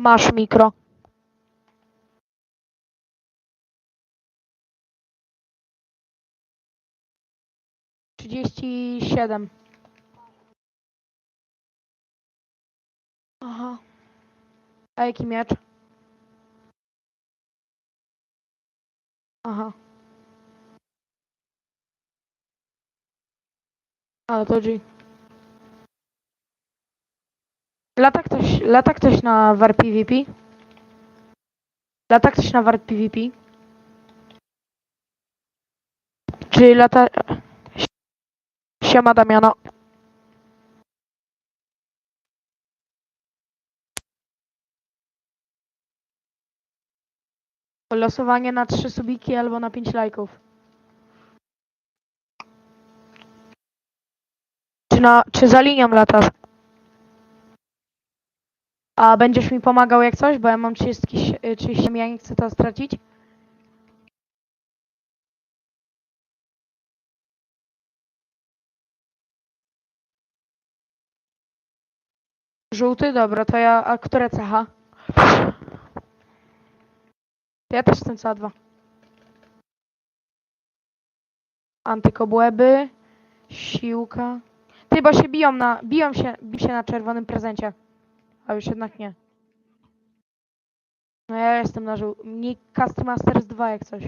Masz mikro. Trzydzieści siedem. Aha. A jaki miecz? Aha. Ale to G. Lata ktoś, lata ktoś na war PvP? Lata ktoś na war PvP? Czy lata... Siema Damiano. Losowanie na trzy subiki albo na pięć lajków. Czy, na, czy za linią latasz? A będziesz mi pomagał jak coś? Bo ja mam 30, 30 ja nie chcę to stracić. Żółty? Dobra, to ja... A które cecha? Ja też chcę C2. Antykobłęby. Siłka. Ty, bo się biją na... Biją się, biją się na czerwonym prezencie. A już jednak nie. No ja jestem na żół... Nie Cast Masters 2 jak coś.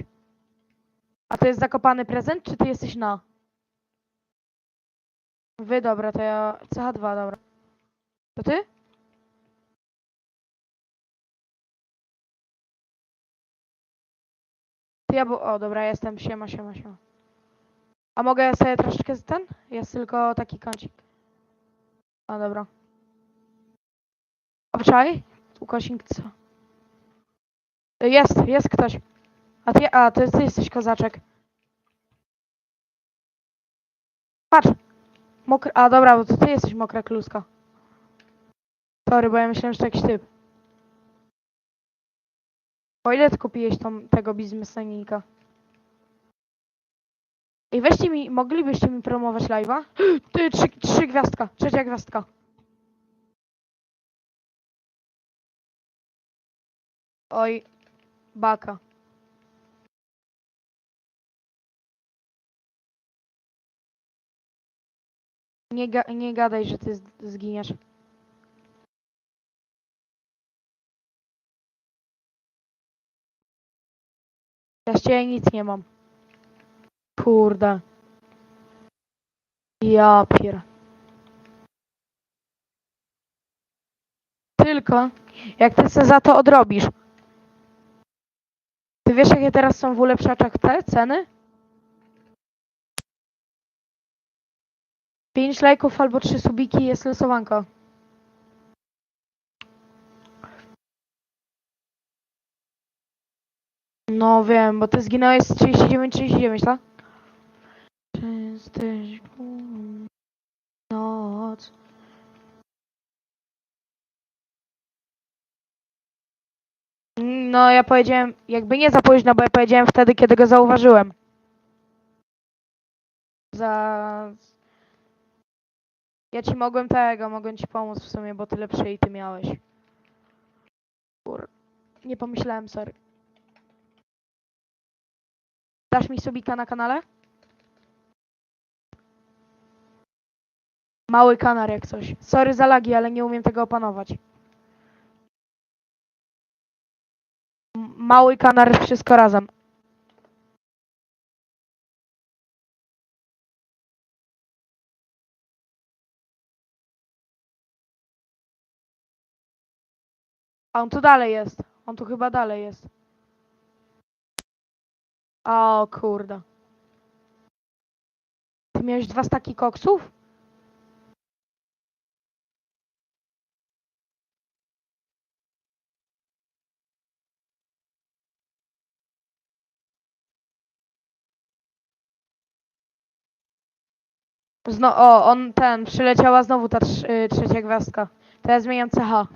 A to jest zakopany prezent, czy ty jesteś na? Wy, dobra, to ja... CH2, dobra. To ty? Ty ja bu... O, dobra, jestem. Siema, siema, siema. A mogę sobie troszeczkę ten? Jest tylko taki kącik. A, dobra. Obczaj? Y, Jest, jest ktoś. A ty, a ty, ty jesteś kozaczek. Patrz. Mokry, a dobra, bo to ty jesteś mokra kluska. Sorry, bo ja myślałem, że to jakiś typ. O ile ty kupiłeś tą, tego biznesmenika? I weźcie mi, moglibyście mi promować live'a? Ty, trzy, trzy gwiazdka, trzecia gwiazdka. Oj, baka. Nie, ga, nie gadaj, że ty zginiesz. Ja z ciebie nic nie mam. Kurde. Ja pier... Tylko, jak ty se za to odrobisz. Ty wiesz, jakie teraz są w ulepszaczach te ceny? 5 lajków albo 3 subiki jest losowanko. No wiem, bo ty zginąłeś z 39-39, tak? Jesteś noc. No ja powiedziałem, jakby nie za późno, bo ja powiedziałem wtedy, kiedy go zauważyłem. Za... Ja ci mogłem tego, mogłem ci pomóc w sumie, bo ty lepsze i ty miałeś. Kur... Nie pomyślałem, sorry. Dasz mi subika na kanale? Mały kanar jak coś. Sorry za lagi, ale nie umiem tego opanować. Mały kanar wszystko razem. A on tu dalej jest. On tu chyba dalej jest. O kurde. Ty miałeś dwa staki koksów? Zno o, on ten, przyleciała znowu ta y, trzecia gwiazdka. Teraz zmieniam CH.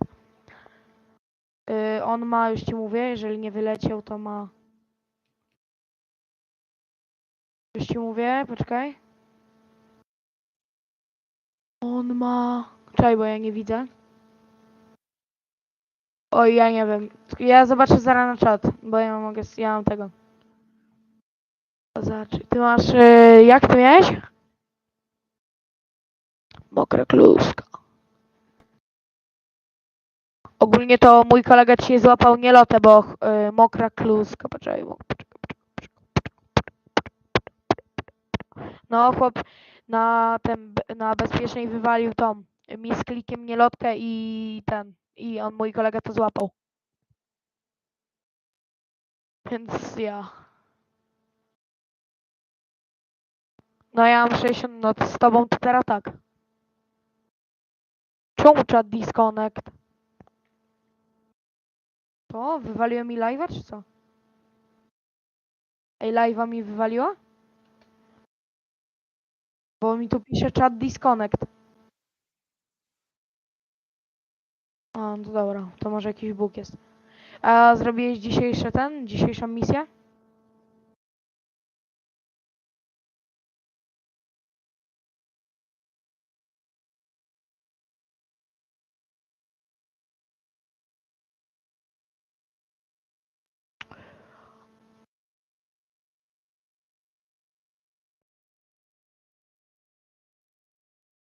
Y, on ma, już ci mówię, jeżeli nie wyleciał, to ma... Już ci mówię, poczekaj. On ma... Czekaj, bo ja nie widzę. Oj, ja nie wiem. Ja zobaczę zaraz na czat, bo ja mogę, ja mam tego. Zobacz, ty masz, y, jak ty miałeś? Mokra kluska. Ogólnie to mój kolega ci złapał nielotę, bo y, mokra kluska. Poczekaj. No chłop na ten, na bezpiecznej wywalił tą mi z klikiem nielotkę i ten, i on, mój kolega to złapał. Więc ja. No ja mam 60, no z tobą to teraz tak. Czemu chat disconnect? To? Wywaliło mi live'a, czy co? Ej, live'a mi wywaliła? Bo mi tu pisze chat disconnect. A, no dobra, to może jakiś bóg jest. A zrobiłeś dzisiejszy ten, dzisiejszą misję?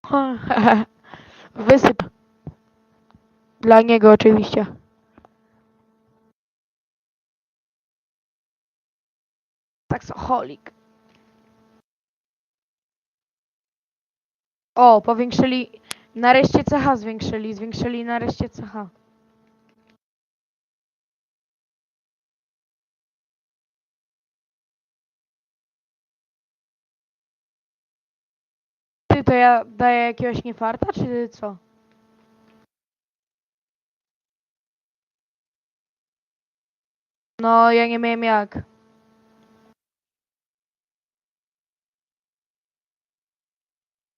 Wysyp. Dla niego oczywiście. Taksoholik. O, powiększyli. Nareszcie CH zwiększyli. Zwiększyli nareszcie CH. Ty, to ja daję jakiegoś niefarta, czy co? No, ja nie miałem jak.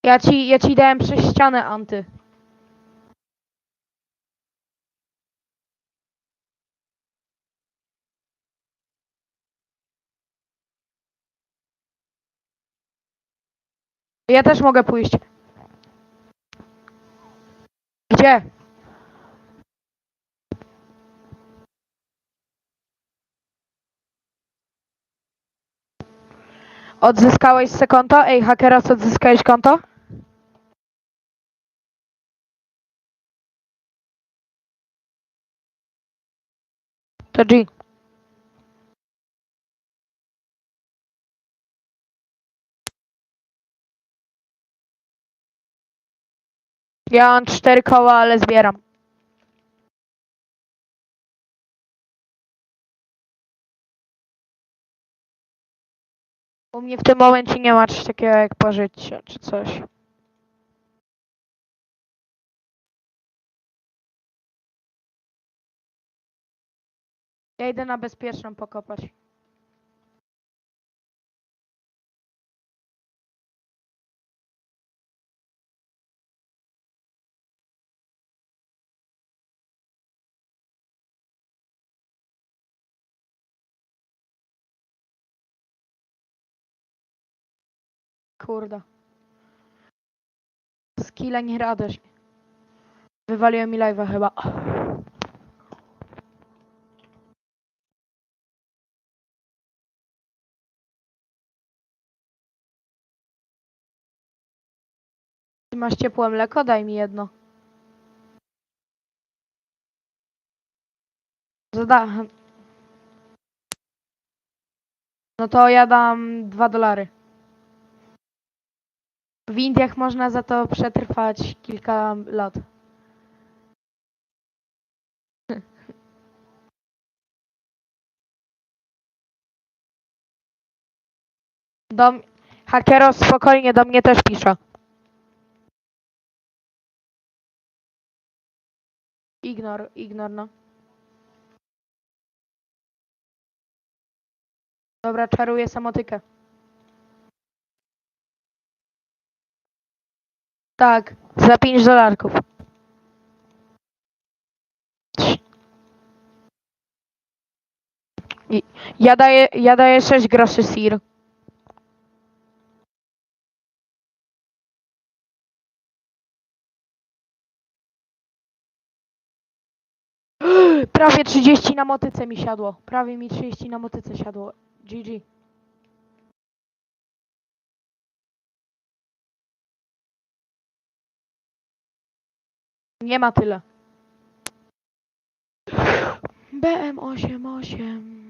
Ja ci, ja ci dałem przez ścianę anty. Ja też mogę pójść. Gdzie? Odzyskałeś se konto? Ej, hakeras, odzyskałeś konto? To G. Ja mam cztery koła, ale zbieram. U mnie w tym momencie nie ma czegoś takiego jak pożycie czy coś. Ja idę na bezpieczną pokopać. Kurde. Skilla nie radość. Wywaliłem mi live'a chyba. Ty masz ciepłe mleko? Daj mi jedno. Zada. No to ja dam dwa dolary. W Indiach można za to przetrwać kilka lat. Do m- Hakero spokojnie do mnie też pisze. Ignor, ignor no. Dobra, czaruję samotykę. Tak, za 5 dolarków. Ja daję, ja daję 6 groszy sir. Prawie 30 na motyce mi siadło. Prawie mi 30 na motyce siadło. GG. Nie ma tyle. BM88.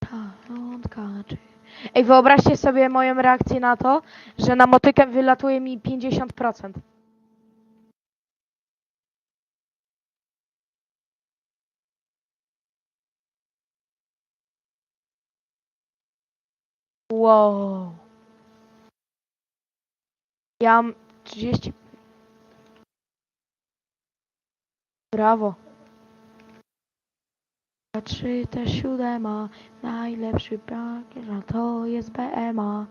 Talontka, czy... Ej, wyobraźcie sobie moją reakcję na to, że na motykę wylatuje mi 50%. Wow. Ja mam 30. Brawo. A Czy te siódema, najlepszy a to jest BMA.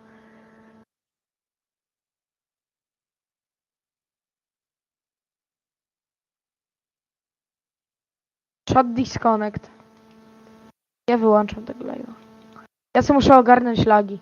Shot disconnect. Ja wyłączam tego live'a. Ja sobie muszę ogarnąć lagi.